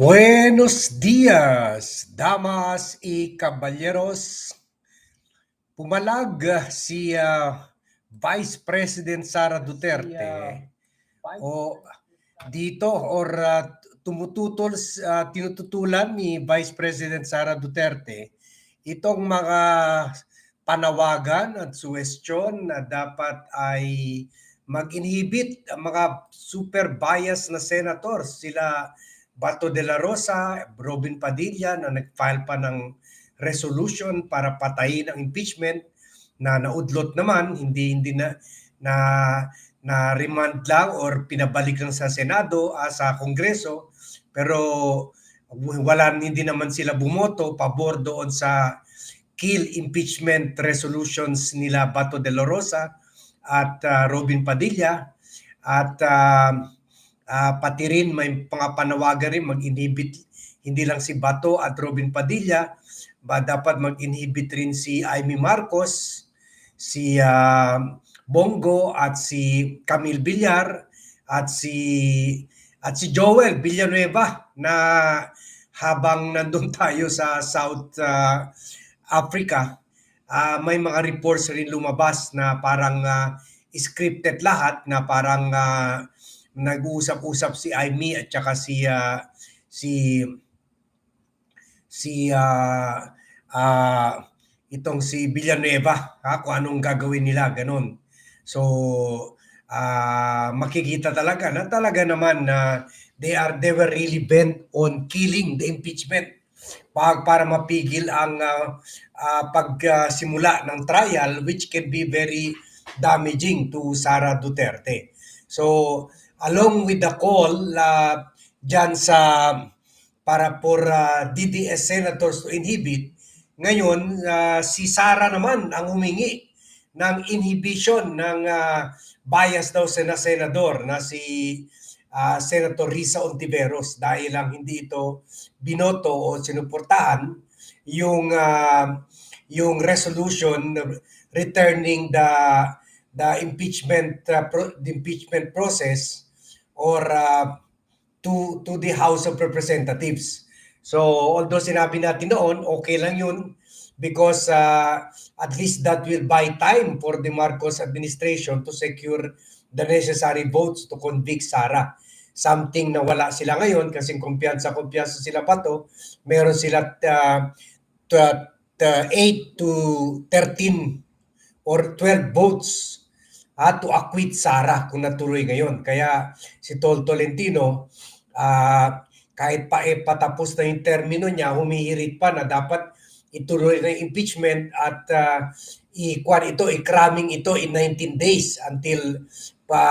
Buenos días, damas y caballeros. Pumalag si ah, Vice President Sara Duterte o dito or ah, tumututol ah, tinututulan ni Vice President Sara Duterte itong mga panawagan at suwestyon na dapat ay mag-inhibit ang mga super bias na senators sila Bato de la Rosa, Robin Padilla na nag-file pa ng resolution para patayin ang impeachment na naudlot naman hindi hindi na na na remand lang or pinabalik lang sa Senado ah, sa Kongreso. Pero wala hindi naman sila bumoto pabor doon sa kill impeachment resolutions nila Bato de la Rosa at ah, Robin Padilla. At ah, Ah, pati rin may mga panawagan rin mag-inhibit hindi lang si Bato at Robin Padilla, ba dapat mag-inhibit rin si Amy Marcos, si ah, Bongo at si Camille Villar at si at si Joel Villanueva na habang nandun tayo sa South ah, Africa, ah, may mga reports rin lumabas na parang ah, scripted lahat na parang ah, nag-uusap-usap si Amy at saka si ah, si si ah, ah, itong si Villanueva ha, kung anong gagawin nila ganun. So ah, makikita talaga na talaga naman na they are they were really bent on killing the impeachment pag para mapigil ang ah, ah, pagsimula ng trial which can be very damaging to Sara Duterte. So along with the call uh, dyan sa para for uh, DDS senators to inhibit, ngayon uh, si Sara naman ang humingi ng inhibition ng uh, bias daw sa na senador na si uh, Senator Risa Ontiveros dahil lang hindi ito binoto o sinuportahan yung uh, yung resolution returning the the impeachment uh, pro- the impeachment process or uh, to to the House of Representatives. So although sinabi natin noon, okay lang yun because uh, at least that will buy time for the Marcos administration to secure the necessary votes to convict Sara. Something na wala sila ngayon kasi kumpiyansa kumpiyansa sila pa to. Meron sila uh, t- t- 8 to 13 or 12 votes uh, to acquit Sara kung natuloy ngayon. Kaya si Tol Tolentino, uh, kahit pa eh, patapos na yung termino niya, humihirit pa na dapat ituloy na impeachment at uh, i-kwan ito, i-cramming ito in 19 days until pa,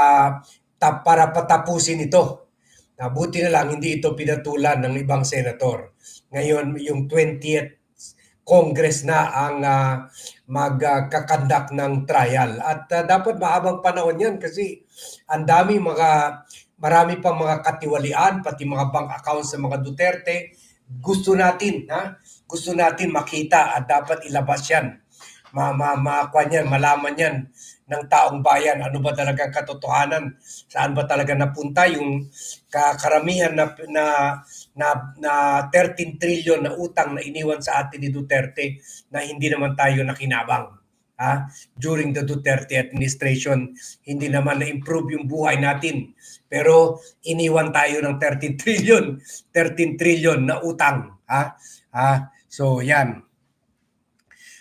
ta, para patapusin ito. Nabuti na lang hindi ito pinatulan ng ibang senator. Ngayon, yung 20th Congress na ang uh, magkakandak uh, ng trial. At uh, dapat mahabang panahon yan kasi ang dami mga, marami pang mga katiwalian, pati mga bank accounts sa mga Duterte. Gusto natin, ha? gusto natin makita at dapat ilabas yan. Ma, ma, ma yan, malaman yan ng taong bayan. Ano ba talaga katotohanan? Saan ba talaga napunta yung karamihan na, na na, na 13 trillion na utang na iniwan sa atin ni Duterte na hindi naman tayo nakinabang. Ha? During the Duterte administration, hindi naman na-improve yung buhay natin. Pero iniwan tayo ng 13 trillion, 13 trillion na utang. Ha? Ha? So yan.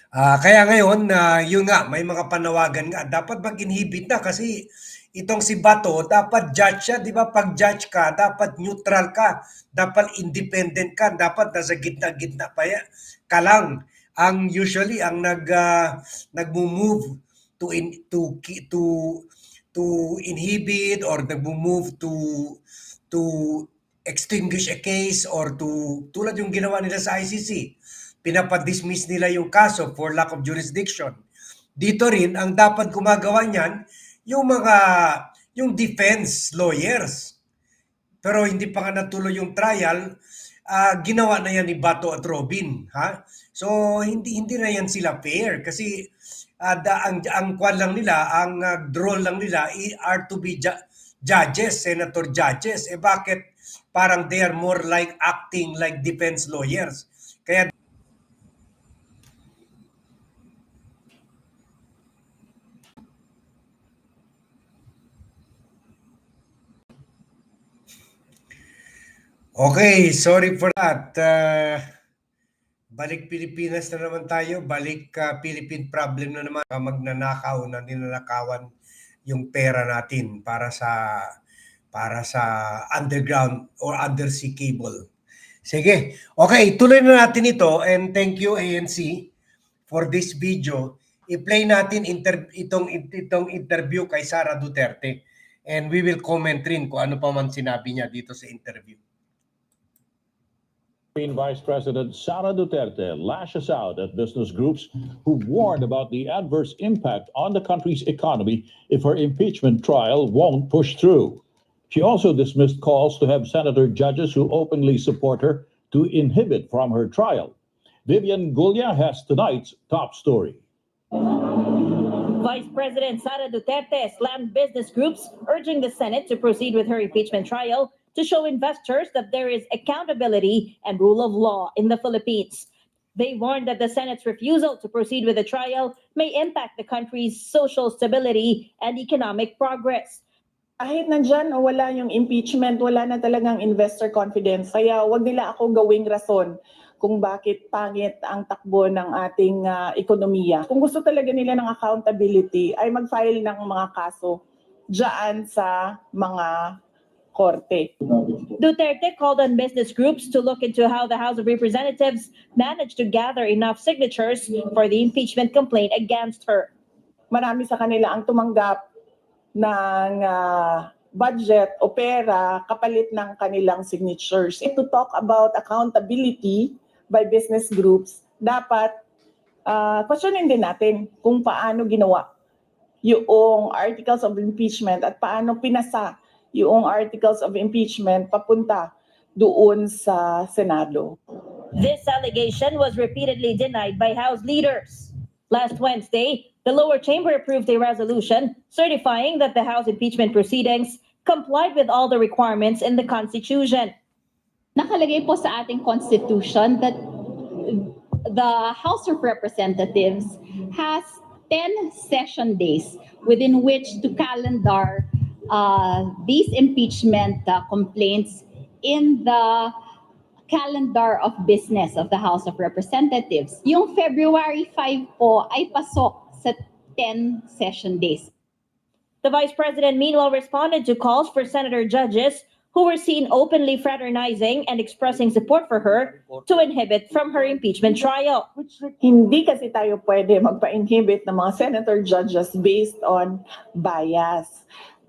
Uh, kaya ngayon, uh, yun nga, may mga panawagan nga. Dapat mag-inhibit na kasi itong si Bato, dapat judge siya, di ba? Pag judge ka, dapat neutral ka, dapat independent ka, dapat nasa gitna-gitna pa ya, ka lang. Ang usually ang nag uh, nagmo-move to in, to to to inhibit or nagmo-move to to extinguish a case or to tulad yung ginawa nila sa ICC pinapadismiss nila yung kaso for lack of jurisdiction. Dito rin, ang dapat gumagawa niyan, yung mga, yung defense lawyers. Pero hindi pa nga natuloy yung trial, uh, ginawa na yan ni Bato at Robin. Ha? So, hindi, hindi na yan sila fair kasi uh, da, ang, ang kwan lang nila, ang uh, draw lang nila are to be ju- judges, senator judges. Eh bakit parang they are more like acting like defense lawyers. Kaya Okay, sorry for that. Uh, balik Pilipinas na naman tayo. Balik uh, Philippine problem na naman. Uh, magnanakaw na ninanakawan yung pera natin para sa para sa underground or undersea cable. Sige. Okay, tuloy na natin ito and thank you ANC for this video. I-play natin inter- itong itong interview kay Sara Duterte and we will comment rin kung ano pa man sinabi niya dito sa interview. Philippine Vice President Sara Duterte lashes out at business groups who warned about the adverse impact on the country's economy if her impeachment trial won't push through. She also dismissed calls to have senator judges who openly support her to inhibit from her trial. Vivian Gulia has tonight's top story. Vice President Sara Duterte slammed business groups, urging the Senate to proceed with her impeachment trial to show investors that there is accountability and rule of law in the Philippines. They warned that the Senate's refusal to proceed with the trial may impact the country's social stability and economic progress. kahit nandyan wala yung impeachment, wala na talagang investor confidence. Kaya wag nila ako gawing rason kung bakit pangit ang takbo ng ating ah, ekonomiya. Kung gusto talaga nila ng accountability, ay mag-file ng mga kaso dyan sa mga korte. Duterte called on business groups to look into how the House of Representatives managed to gather enough signatures for the impeachment complaint against her. Marami sa kanila ang tumanggap ng ah, budget o pera kapalit ng kanilang signatures. To talk about accountability by business groups, dapat uh, questionin din natin kung paano ginawa yung articles of impeachment at paano pinasa yung articles of impeachment papunta doon sa Senado. This allegation was repeatedly denied by House leaders. Last Wednesday, the lower chamber approved a resolution certifying that the House impeachment proceedings complied with all the requirements in the Constitution. nakalagay po sa ating constitution that the House of Representatives has 10 session days within which to calendar uh, these impeachment uh, complaints in the calendar of business of the House of Representatives. Yung February 5 po ay pasok sa 10 session days. The vice president meanwhile responded to calls for senator judges who were seen openly fraternizing and expressing support for her to inhibit from her impeachment trial. Hindi kasi tayo pwede magpa-inhibit ng mga senator judges based on bias.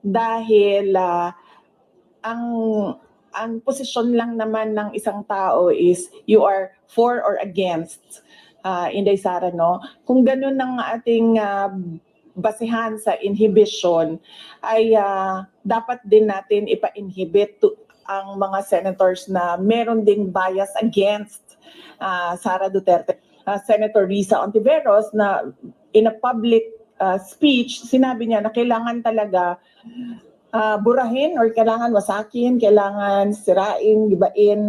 Dahil ah, ang ang posisyon lang naman ng isang tao is you are for or against uh, Inday Sara, no? Kung ganun ang ating ah, basihan sa inhibition, ay ah, dapat din natin ipa-inhibit to, ang mga senators na meron ding bias against ah, Sara Duterte. Ah, Senator Risa Ontiveros na in a public ah, speech, sinabi niya na kailangan talaga ah, burahin or kailangan wasakin, kailangan sirain, gibain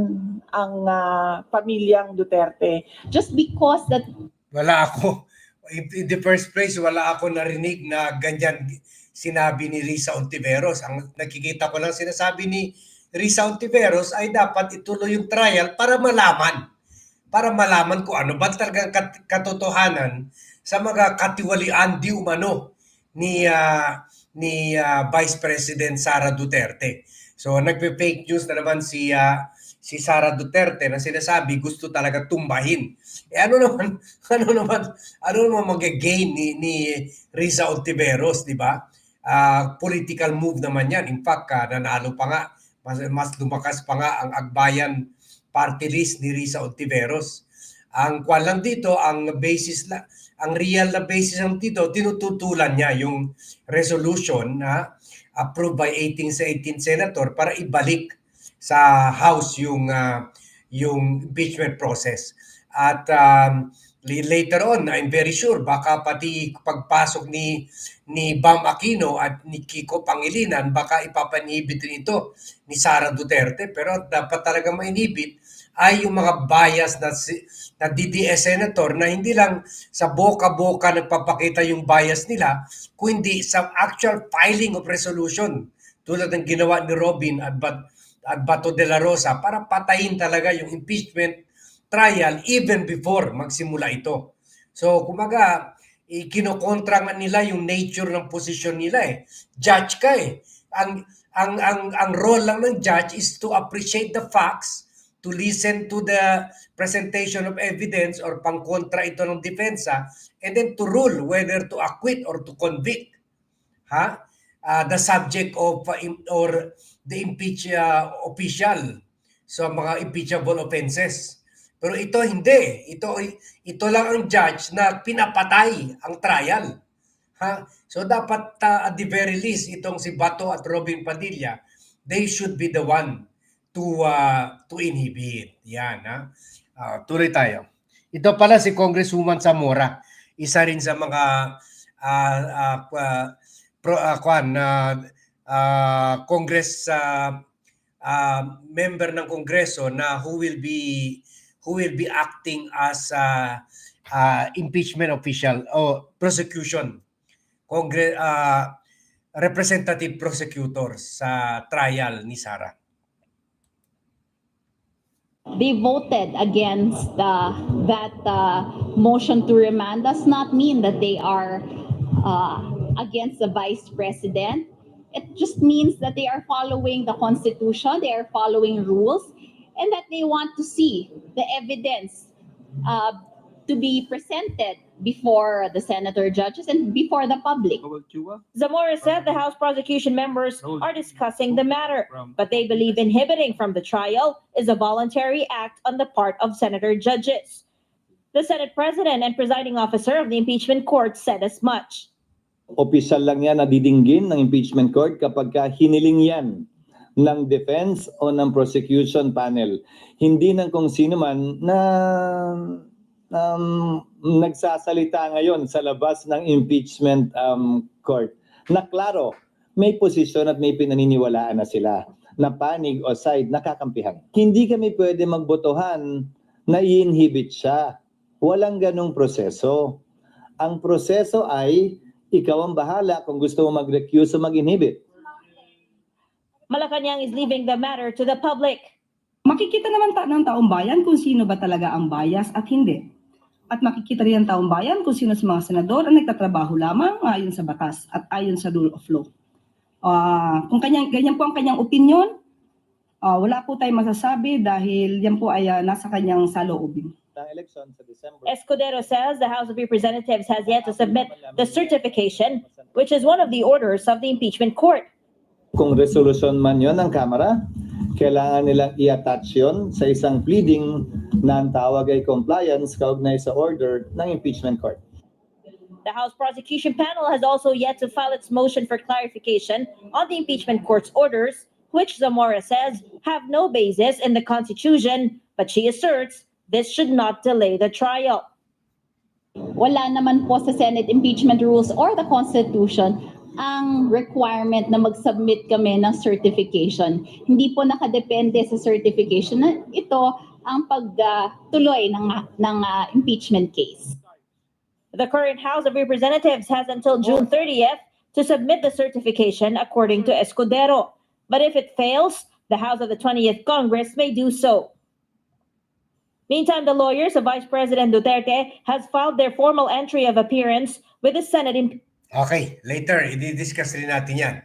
ang ah, pamilyang Duterte. Just because that Wala ako. In in the first place, wala ako narinig na ganyan sinabi ni Risa Ontiveros. Ang nakikita ko lang sinasabi ni Risa Ontiveros ay dapat ituloy yung trial para malaman. Para malaman kung ano ba talagang kat- katotohanan sa mga katiwalian di umano ni ah, ni ah, Vice President Sara Duterte. So nagpe-fake news na naman si ah, si Sara Duterte na sinasabi gusto talaga tumbahin. Eh ano naman ano naman ano naman mag-gain ni ni Riza Ontiveros, di ba? Ah, political move naman 'yan. In fact, ah, nanalo pa nga mas, mas lumakas pa nga ang Agbayan party list ni Riza Ontiveros. Ang kwan lang dito, ang basis la, ang real na basis ng dito, tinututulan niya yung resolution na approved by 18 sa 18 senator para ibalik sa House yung ah, yung impeachment process. At um, later on, I'm very sure, baka pati pagpasok ni ni Bam Aquino at ni Kiko Pangilinan, baka ipapanibit rin ito ni Sara Duterte. Pero dapat talaga mainibit ay yung mga bias na, si- na DDS senator na hindi lang sa boka-boka nagpapakita yung bias nila, kundi sa actual filing of resolution tulad ng ginawa ni Robin at, Bat, at Bato de la Rosa para patayin talaga yung impeachment trial even before magsimula ito. So, kumaga, eh, kinokontra nga nila yung nature ng posisyon nila eh. Judge ka eh. Ang, ang, ang, ang role lang ng judge is to appreciate the facts, to listen to the presentation of evidence or pangkontra ito ng depensa, and then to rule whether to acquit or to convict. Ha? Uh, the subject of uh, or the impeach uh, official sa mga impeachable offenses. Pero ito hindi. Ito ito lang ang judge na pinapatay ang trial. Ha? So dapat uh, at the very least itong si Bato at Robin Padilla, they should be the one to uh, to inhibit. Yan ha. Ah, tuloy tayo. Ito pala si Congresswoman Zamora, isa rin sa mga ah, ah, pro ah, kwan na ah, Congress ah, ah, member ng Kongreso na who will be who will be acting as a impeachment official o prosecution Congre ah, representative prosecutor sa trial ni Sara. They voted against uh, that uh, motion to remand does not mean that they are uh, against the vice president. It just means that they are following the constitution, they are following rules, and that they want to see the evidence uh, to be presented before the senator judges and before the public. Zamora said the House prosecution members are discussing the matter, but they believe inhibiting from the trial is a voluntary act on the part of senator judges. The Senate President and presiding officer of the impeachment court said as much. Opisyal lang yan na didinggin ng impeachment court kapag ka hiniling yan ng defense o ng prosecution panel. Hindi ng kung sino man na um, nagsasalita ngayon sa labas ng impeachment um, court. Na klaro, may posisyon at may pinaniniwalaan na sila na panig o side nakakampihan. Hindi kami pwede magbotohan na i-inhibit siya. Walang ganong proseso. Ang proseso ay ikaw ang bahala kung gusto mo mag-recuse o mag-inhibit. Malacanang is leaving the matter to the public. makikita naman ta ng taong bayan kung sino ba talaga ang bias at hindi. At makikita rin ng taong bayan kung sino sa mga senador ang nagtatrabaho lamang ayon sa batas at ayon sa rule of law. Ah, kung kanyang, ganyan po ang kanyang opinion, ah, wala po tayong masasabi dahil yan po ay ah, nasa kanyang saloobin. Ang election sa December. Escudero says the House of Representatives has yet to submit the certification, which is one of the orders of the impeachment court. Kung resolution man yon ng Kamara, kailangan nilang i-attach yun sa isang pleading na ang tawag ay compliance kaugnay sa order ng impeachment court. The House prosecution panel has also yet to file its motion for clarification on the impeachment court's orders, which Zamora says have no basis in the Constitution, but she asserts this should not delay the trial. wala naman po sa Senate impeachment rules or the Constitution ang requirement na mag-submit kami ng certification. Hindi po nakadepende sa certification na ito ang pagtuloy ng, ng ah, impeachment case. The current House of Representatives has until June 30th to submit the certification according to Escudero. But if it fails, the House of the 20th Congress may do so. Meantime, the lawyers of Vice President Duterte has filed their formal entry of appearance with the Senate Okay, later i-discuss rin natin 'yan.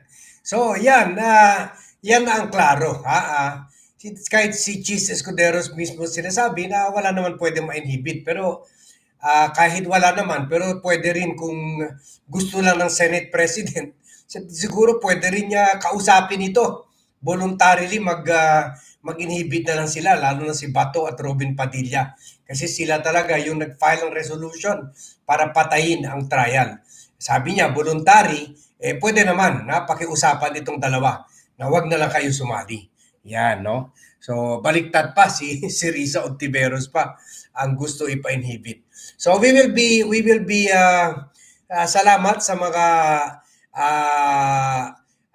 So, 'yan ah yan ang klaro, ha? Si- kahit si Cheese Escuderos mismo sinasabi na wala naman pwede ma-inhibit pero ah, kahit wala naman pero pwede rin kung gusto lang ng Senate President si- siguro pwede rin niya kausapin ito voluntarily mag ah, mag-inhibit na lang sila lalo na si Bato at Robin Padilla kasi sila talaga yung nag-file ng resolution para patayin ang trial. Sabi niya, voluntary, eh pwede naman na pakiusapan itong dalawa na wag na lang kayo sumali. Yan, no? So, baliktad pa si, si Risa Ontiveros pa ang gusto ipa-inhibit. So, we will be, we will be, uh, uh, salamat sa mga uh,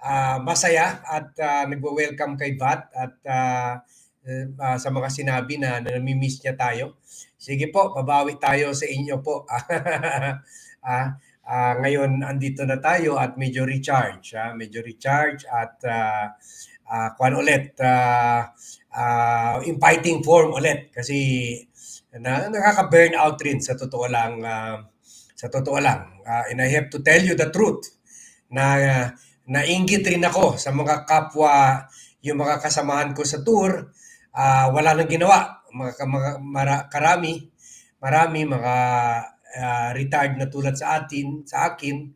uh, masaya at uh, nagwe-welcome kay VAT at uh, uh, sa mga sinabi na, na namimiss niya tayo. Sige po, babawi tayo sa inyo po. ah, ah, ngayon, andito na tayo at medyo recharge. Ah, medyo recharge at uh, uh, kwan ulit, ah, ah, in fighting form ulit. Kasi na, nakaka-burn out rin sa totoo lang. ah, sa totoo lang. Ah, and I have to tell you the truth na nainggit rin ako sa mga kapwa, yung mga kasamahan ko sa tour, ah, wala nang ginawa. Mga, mga mara- karami, marami mga ah, retired na tulad sa atin, sa akin,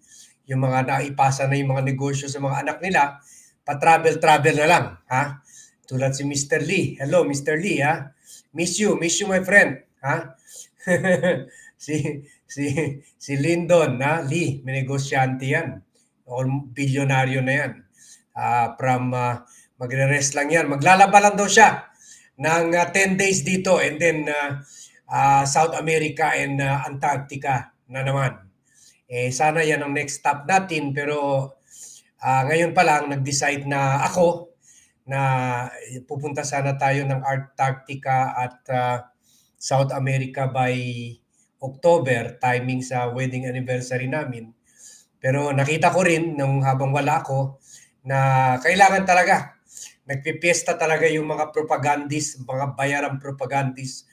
yung mga naipasa na yung mga negosyo sa mga anak nila, pa-travel-travel na lang, ha? Tulad si Mr. Lee. Hello, Mr. Lee, ha? Miss you, miss you, my friend, ha? si si si Lyndon, na Lee, may negosyante yan. All bilyonaryo na yan. Ah, from ah, magre-rest lang yan. Maglalaba lang daw siya ng ah, 10 days dito and then ah, ah, South America and ah, Antarctica na naman. Eh sana yan ang next stop natin pero ah, ngayon pa lang nag-decide na ako na pupunta sana tayo ng Antarctica at ah, South America by October, timing sa wedding anniversary namin. Pero nakita ko rin nung habang wala ako na kailangan talaga nagpipiesta talaga yung mga propagandist, mga bayarang propagandist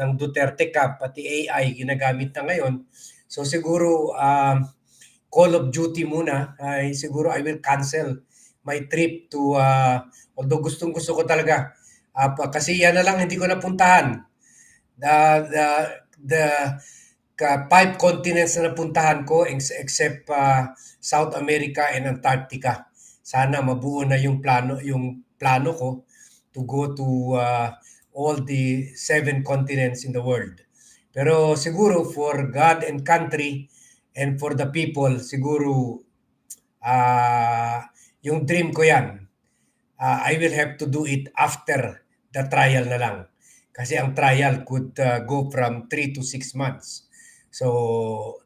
ng Duterte Cup, pati AI ginagamit na ngayon. So siguro um, Call of Duty muna, ay siguro I will cancel my trip to, uh, although gustong gusto ko talaga, uh, kasi yan na lang hindi ko napuntahan. The, the, the ka- five continents na napuntahan ko ex- except uh, South America and Antarctica. Sana mabuo na yung plano yung plano ko to go to uh, all the seven continents in the world. Pero siguro for God and country and for the people, siguro ah yung dream ko yan. Ah, I will have to do it after the trial na lang. Kasi ang trial could uh, go from 3 to 6 months. So,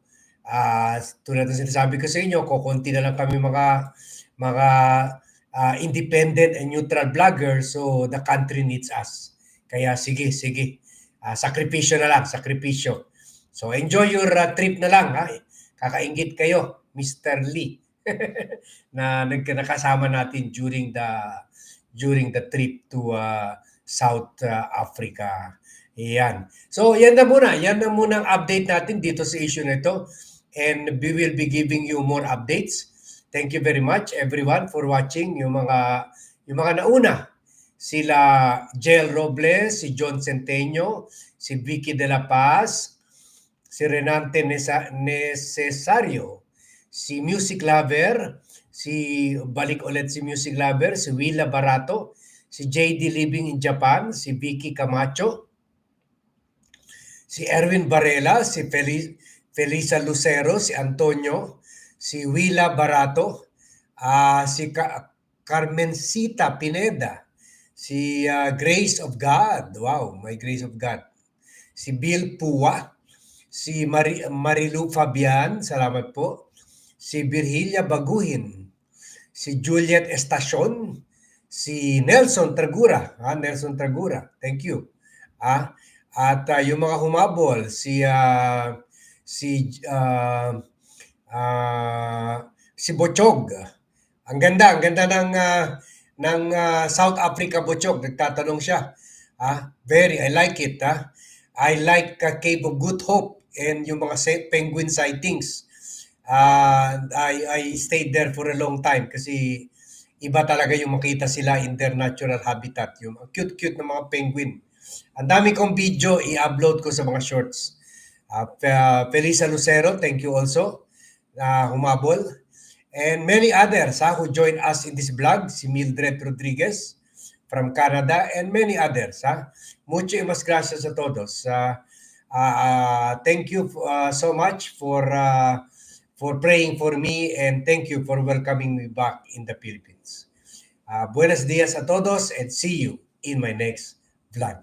ah tulad ng sinasabi ko sa inyo, kukunti na lang kami mga mga ah, independent and neutral vloggers. So, the country needs us. Kaya sige, sige. Ah, sakripisyo na lang, sakripisyo. So, enjoy your ah, trip na lang. Ha? Kakaingit kayo, Mr. Lee. na nagkakasama natin during the during the trip to uh, South uh, Africa. Yan. So, yan na muna. Yan na muna ang update natin dito sa issue na ito. And we will be giving you more updates. Thank you very much everyone for watching. Yung mga yung mga nauna sila Jel Robles, si John Centeño, si Vicky De La Paz, si Renante Necesario, si Music Lover, si balik ulit si Music Lover, si Willa Barato, si JD Living in Japan, si Vicky Camacho, si Erwin Varela, si Feliz, Felisa Lucero, si Antonio, si Willa Barato, ah, si Ka- Carmencita Pineda, si ah, Grace of God, wow, my Grace of God, si Bill Pua, si Mari- Marilu Fabian, salamat po, si Virgilia Baguhin, si Juliet Estacion, si Nelson Tragura, ah, Nelson Tragura, thank you. Ah, at ah, yung mga humabol, si ah, si ah, ah, si Bochog. Ang ganda, ang ganda ng ah, ng ah, South Africa Bochog, nagtatanong siya. Ah, very I like it, ah. I like ah, Cape of Good Hope and yung mga penguin sightings. Ah, I I stayed there for a long time kasi iba talaga yung makita sila in their natural habitat, yung cute-cute na mga penguin. Ang dami kong video i-upload ko sa mga shorts. Uh, Felisa Lucero, thank you also. Uh, humabol. And many others ha, who joined us in this vlog. Si Mildred Rodriguez from Canada and many others. Ha. Mucho y mas gracias a todos. Uh, uh, uh, thank you uh, so much for uh, for praying for me and thank you for welcoming me back in the Philippines. Ah, buenos dias a todos and see you in my next vlog.